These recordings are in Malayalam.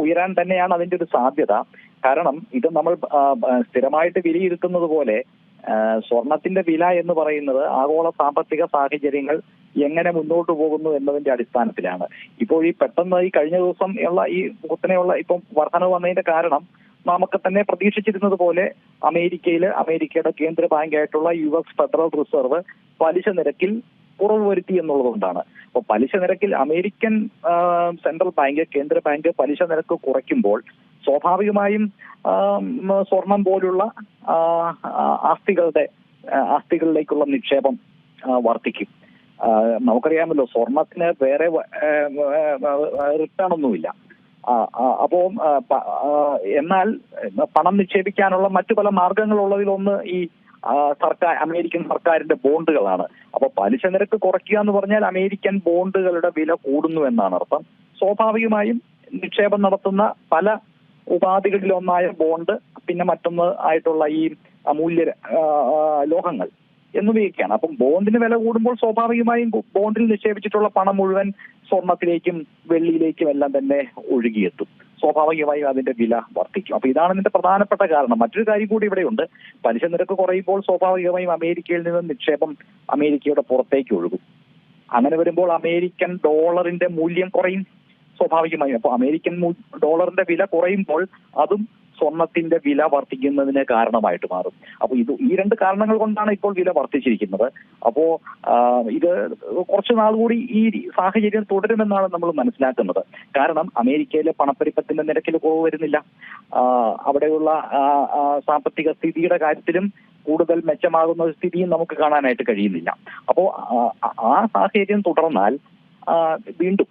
ഉയരാൻ തന്നെയാണ് അതിന്റെ ഒരു സാധ്യത. കാരണം ഇത് നമ്മൾ സ്ഥിരമായിട്ട് വിലയിരുത്തുന്നത് പോലെ സ്വർണത്തിന്റെ വില എന്ന് പറയുന്നത് ആഗോള സാമ്പത്തിക സാഹചര്യങ്ങൾ എങ്ങനെ മുന്നോട്ട് പോകുന്നു എന്നതിന്റെ അടിസ്ഥാനത്തിലാണ്. ഇപ്പോൾ ഈ പെട്ടെന്ന് ഈ കഴിഞ്ഞ ദിവസം ഉള്ള ഈ കുത്തനെയുള്ള ഇപ്പം വർധന വന്നതിന്റെ കാരണം നമുക്ക് തന്നെ പ്രതീക്ഷിച്ചിരുന്നത് പോലെ അമേരിക്കയിൽ അമേരിക്കയുടെ കേന്ദ്ര ബാങ്കായിട്ടുള്ള യു എസ് ഫെഡറൽ റിസർവ് പലിശ നിരക്കിൽ കുറവ് വരുത്തി എന്നുള്ളതുകൊണ്ടാണ്. അപ്പോൾ പലിശ നിരക്കിൽ അമേരിക്കൻ സെൻട്രൽ ബാങ്ക് കേന്ദ്ര ബാങ്ക് പലിശ നിരക്ക് കുറയ്ക്കുമ്പോൾ സ്വാഭാവികമായും സ്വർണം പോലുള്ള ആസ്തികളുടെ ആസ്തികളിലേക്കുള്ള നിക്ഷേപം വർദ്ധിക്കും. നമുക്കറിയാമല്ലോ സ്വർണത്തിന് വേറെ റിട്ടേൺ ഒന്നുമില്ല. അപ്പോ എന്നാൽ പണം നിക്ഷേപിക്കാനുള്ള മറ്റു പല മാർഗങ്ങളുള്ളതിലൊന്ന് ഈ സർക്കാർ അമേരിക്കൻ സർക്കാരിന്റെ ബോണ്ടുകളാണ്. അപ്പൊ പലിശ നിരക്ക് കുറയ്ക്കുക എന്ന് പറഞ്ഞാൽ അമേരിക്കൻ ബോണ്ടുകളുടെ വില കൂടുന്നു എന്നാണ് അർത്ഥം. സ്വാഭാവികമായും നിക്ഷേപം നടത്തുന്ന പല ഉപാധികളിലൊന്നായ ബോണ്ട് പിന്നെ മറ്റൊന്ന് ആയിട്ടുള്ള ഈ അമൂല്യ ലോഹങ്ങൾ എന്നിവയൊക്കെയാണ്. അപ്പം ബോണ്ടിന് വില കൂടുമ്പോൾ സ്വാഭാവികമായും ബോണ്ടിൽ നിക്ഷേപിച്ചിട്ടുള്ള പണം മുഴുവൻ സ്വർണത്തിലേക്കും വെള്ളിയിലേക്കും എല്ലാം തന്നെ ഒഴുകിയെത്തും. സ്വാഭാവികമായും അതിന്റെ വില വർദ്ധിക്കും. അപ്പൊ ഇതാണ് ഇതിന്റെ പ്രധാനപ്പെട്ട കാരണം. മറ്റൊരു കാര്യം കൂടി ഇവിടെയുണ്ട്. പലിശ നിരക്ക് കുറയുമ്പോൾ സ്വാഭാവികമായും അമേരിക്കയിൽ നിന്ന് നിക്ഷേപം അമേരിക്കയുടെ പുറത്തേക്ക് ഒഴുകും. അങ്ങനെ വരുമ്പോൾ അമേരിക്കൻ ഡോളറിന്റെ മൂല്യം കുറയും സ്വാഭാവികമായും. അപ്പൊ അമേരിക്കൻ ഡോളറിന്റെ വില കുറയുമ്പോൾ അതും സ്വർണത്തിന്റെ വില വർദ്ധിക്കുന്നതിന് കാരണമായിട്ട് മാറും. അപ്പോൾ ഇത് ഈ രണ്ട് കാരണങ്ങൾ കൊണ്ടാണ് ഇപ്പോൾ വില വർദ്ധിച്ചിരിക്കുന്നത്. അപ്പോൾ ഇത് കുറച്ചു നാൾ കൂടി ഈ സാഹചര്യം തുടരുമെന്നാണ് നമ്മൾ മനസ്സിലാക്കുന്നത്. കാരണം അമേരിക്കയിലെ പണപ്പെരുപ്പത്തിന്റെ നിരക്കിൽ കുറവ് വരുന്നില്ല. അവിടെയുള്ള സാമ്പത്തിക സ്ഥിതിയുടെ കാര്യത്തിലും കൂടുതൽ മെച്ചമാകുന്ന ഒരു സ്ഥിതിയും നമുക്ക് കാണാനായിട്ട് കഴിയുന്നില്ല. അപ്പോ ആ- സാഹചര്യം തുടർന്നാൽ വീണ്ടും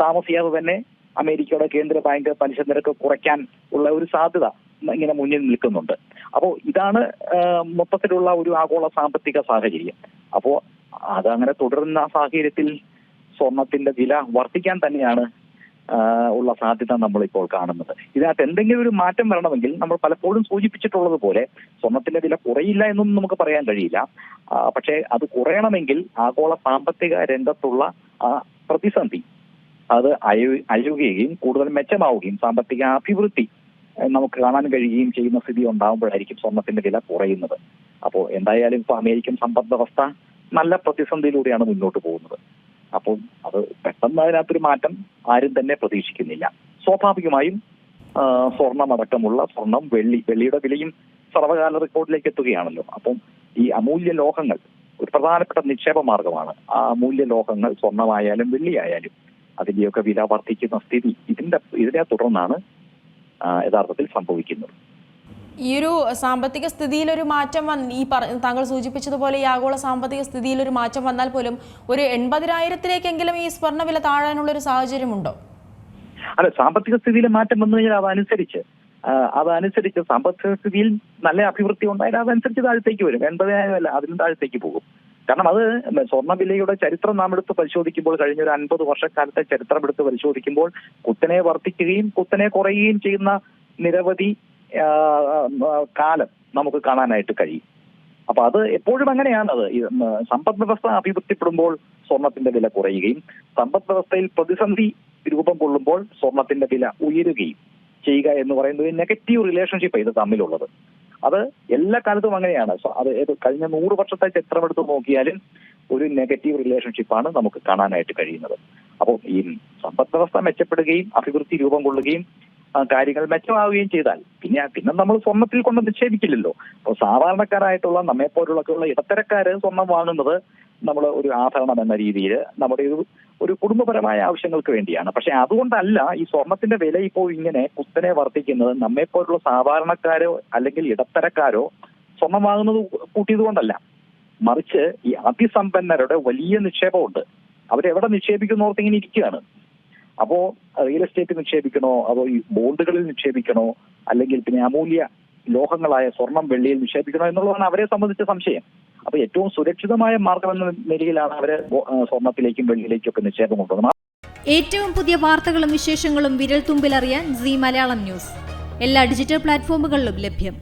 താമസിയാതെ തന്നെ അമേരിക്കയുടെ കേന്ദ്ര ബാങ്ക് പലിശ നിരക്ക് കുറയ്ക്കാൻ ഉള്ള ഒരു സാധ്യത ഇങ്ങനെ മുന്നിൽ നിൽക്കുന്നുണ്ട്. അപ്പോൾ ഇതാണ് മൊത്തത്തിലുള്ള ഒരു ആഗോള സാമ്പത്തിക സാഹചര്യം. അപ്പോൾ അതങ്ങനെ തുടരുന്ന സാഹചര്യത്തിൽ സ്വർണത്തിന്റെ വില വർദ്ധിക്കാൻ തന്നെയാണ് ഉള്ള സാധ്യത നമ്മൾ ഇപ്പോൾ കാണുന്നത്. ഇതിനകത്ത് എന്തെങ്കിലും ഒരു മാറ്റം വരണമെങ്കിൽ നമ്മൾ പലപ്പോഴും സൂചിപ്പിച്ചിട്ടുള്ളത് പോലെ സ്വർണത്തിന്റെ വില കുറയില്ല എന്നൊന്നും നമുക്ക് പറയാൻ കഴിയില്ല. പക്ഷേ അത് കുറയണമെങ്കിൽ ആഗോള സാമ്പത്തിക രംഗത്തുള്ള പ്രതിസന്ധി അത് അയു അയുകയും കൂടുതൽ മെച്ചമാവുകയും സാമ്പത്തിക അഭിവൃദ്ധി നമുക്ക് കാണാൻ കഴിയുകയും ചെയ്യുന്ന സ്ഥിതി ഉണ്ടാകുമ്പോഴായിരിക്കും സ്വർണത്തിന്റെ വില കുറയുന്നത്. അപ്പോൾ എന്തായാലും ഇപ്പൊ അമേരിക്കൻ സമ്പദ് വ്യവസ്ഥ നല്ല പ്രതിസന്ധിയിലൂടെയാണ് മുന്നോട്ട് പോകുന്നത്. അപ്പോൾ അത് പെട്ടെന്ന് അതിനകത്തൊരു മാറ്റം ആരും തന്നെ പ്രതീക്ഷിക്കുന്നില്ല. സ്വാഭാവികമായും സ്വർണം സ്വർണമടക്കമുള്ള സ്വർണം വെള്ളി വെള്ളിയുടെ വിലയും സർവകാല റെക്കോർഡിലേക്ക് എത്തുകയാണല്ലോ. അപ്പം ഈ അമൂല്യ ലോഹങ്ങൾ ഒരു പ്രധാനപ്പെട്ട നിക്ഷേപ മാർഗമാണ്. ആ അമൂല്യ ലോഹങ്ങൾ സ്വർണമായാലും വെള്ളിയായാലും അതിന്റെയൊക്കെ വില വർദ്ധിക്കുന്ന സ്ഥിതി ഇതിന്റെ ഇതിനെ തുടർന്നാണ് യഥാർത്ഥത്തിൽ സംഭവിക്കുന്നത്. ഈ ഒരു സാമ്പത്തിക സ്ഥിതിയിൽ ഒരു മാറ്റം വന്ന് ഈ പറ താങ്കൾ സൂചിപ്പിച്ചതുപോലെ ഈ ആഗോള സാമ്പത്തിക സ്ഥിതിയിൽ ഒരു മാറ്റം വന്നാൽ പോലും ഒരു എൺപതിനായിരത്തിലേക്കെങ്കിലും ഈ സ്വർണ വില താഴാനുള്ള ഒരു സാഹചര്യമുണ്ടോ? അതെ സാമ്പത്തിക സ്ഥിതിയിൽ മാറ്റം വന്നു കഴിഞ്ഞാൽ അതനുസരിച്ച് അതനുസരിച്ച് സാമ്പത്തിക സ്ഥിതിയിൽ നല്ല അഭിവൃദ്ധി ഉണ്ടായാൽ അതനുസരിച്ച് താഴത്തേക്ക് വരും. എൺപതിനായിരം അല്ല അതിലും താഴത്തേക്ക് പോകും. കാരണം അത് സ്വർണവിലയുടെ ചരിത്രം നാം എടുത്ത് പരിശോധിക്കുമ്പോൾ കഴിഞ്ഞ ഒരു അൻപത് വർഷക്കാലത്തെ ചരിത്രം എടുത്ത് പരിശോധിക്കുമ്പോൾ കുത്തനെ വർദ്ധിക്കുകയും കുത്തനെ കുറയുകയും ചെയ്യുന്ന നിരവധി കാലം നമുക്ക് കാണാനായിട്ട് കഴിയും. അപ്പൊ അത് എപ്പോഴും അങ്ങനെയാണ് അത് ഈ, ഉം, സമ്പദ് വ്യവസ്ഥ അഭിവൃദ്ധിപ്പെടുമ്പോൾ സ്വർണത്തിന്റെ വില കുറയുകയും സമ്പദ് വ്യവസ്ഥയിൽ പ്രതിസന്ധി രൂപം കൊള്ളുമ്പോൾ സ്വർണത്തിന്റെ വില ഉയരുകയും ചെയ്യുക എന്ന് പറയുന്നത് നെഗറ്റീവ് റിലേഷൻഷിപ്പ് ഇത് തമ്മിലുള്ളത്. അത് എല്ലാ കാലത്തും അങ്ങനെയാണ്. അത് കഴിഞ്ഞ നൂറ് വർഷത്തെ ചിത്രം എടുത്ത് നോക്കിയാലും ഒരു നെഗറ്റീവ് റിലേഷൻഷിപ്പാണ് നമുക്ക് കാണാനായിട്ട് കഴിയുന്നത്. അപ്പോൾ ഈ സമ്പദ് വ്യവസ്ഥ മെച്ചപ്പെടുകയും അഭിവൃദ്ധി രൂപം കൊള്ളുകയും കാര്യങ്ങൾ മെച്ചമാവുകയും ചെയ്താൽ പിന്നെ പിന്നെ നമ്മൾ സ്വർണത്തിൽ കൊണ്ട് നിക്ഷേപിക്കില്ലല്ലോ. അപ്പോൾ സാധാരണക്കാരായിട്ടുള്ള നമ്മെ പോലുള്ളൊക്കെയുള്ള ഇടത്തരക്കാര് സ്വർണം വാങ്ങുന്നത് നമ്മൾ ഒരു ആഭരണം എന്ന രീതിയിൽ നമ്മുടെ ഒരു ഒരു കുടുംബപരമായ ആവശ്യങ്ങൾക്ക് വേണ്ടിയാണ്. പക്ഷെ അതുകൊണ്ടല്ല ഈ സ്വർണത്തിന്റെ വില ഇപ്പോൾ ഇങ്ങനെ കുത്തനെ വർദ്ധിക്കുന്നത്. നമ്മെ പോലുള്ള സാധാരണക്കാരോ അല്ലെങ്കിൽ ഇടത്തരക്കാരോ സ്വർണം വാങ്ങുന്നത് കൂട്ടിയത് കൊണ്ടല്ല മറിച്ച് ഈ അതിസമ്പന്നരുടെ വലിയ നിക്ഷേപമുണ്ട്. അവരെവിടെ നിക്ഷേപിക്കുന്നോർത്ത് ഇങ്ങനെ ഇരിക്കുകയാണ്. അപ്പോ റിയൽ എസ്റ്റേറ്റ് നിക്ഷേപിക്കണോ? അതോ ഈ ബോണ്ടുകളിൽ നിക്ഷേപിക്കണോ? അല്ലെങ്കിൽ പിന്നെ അമൂല്യ ലോഹങ്ങളായ സ്വർണം വെള്ളിയിൽ നിക്ഷേപിക്കണോ എന്നുള്ളതാണ് അവരെ സംബന്ധിച്ച സംശയം. അപ്പൊ ഏറ്റവും സുരക്ഷിതമായ മാർഗം എന്ന നിലയിലാണ് അവർ സ്വർണത്തിലേക്കും വെള്ളിയിലേക്കും ഒക്കെ നിക്ഷേപം കൊണ്ടുവന്നത്. ഏറ്റവും പുതിയ വാർത്തകളും വിശേഷങ്ങളും വിരൽ തുമ്പിലറിയാൻ സി മലയാളം ന്യൂസ്. എല്ലാ ഡിജിറ്റൽ പ്ലാറ്റ്ഫോമുകളിലും ലഭ്യം.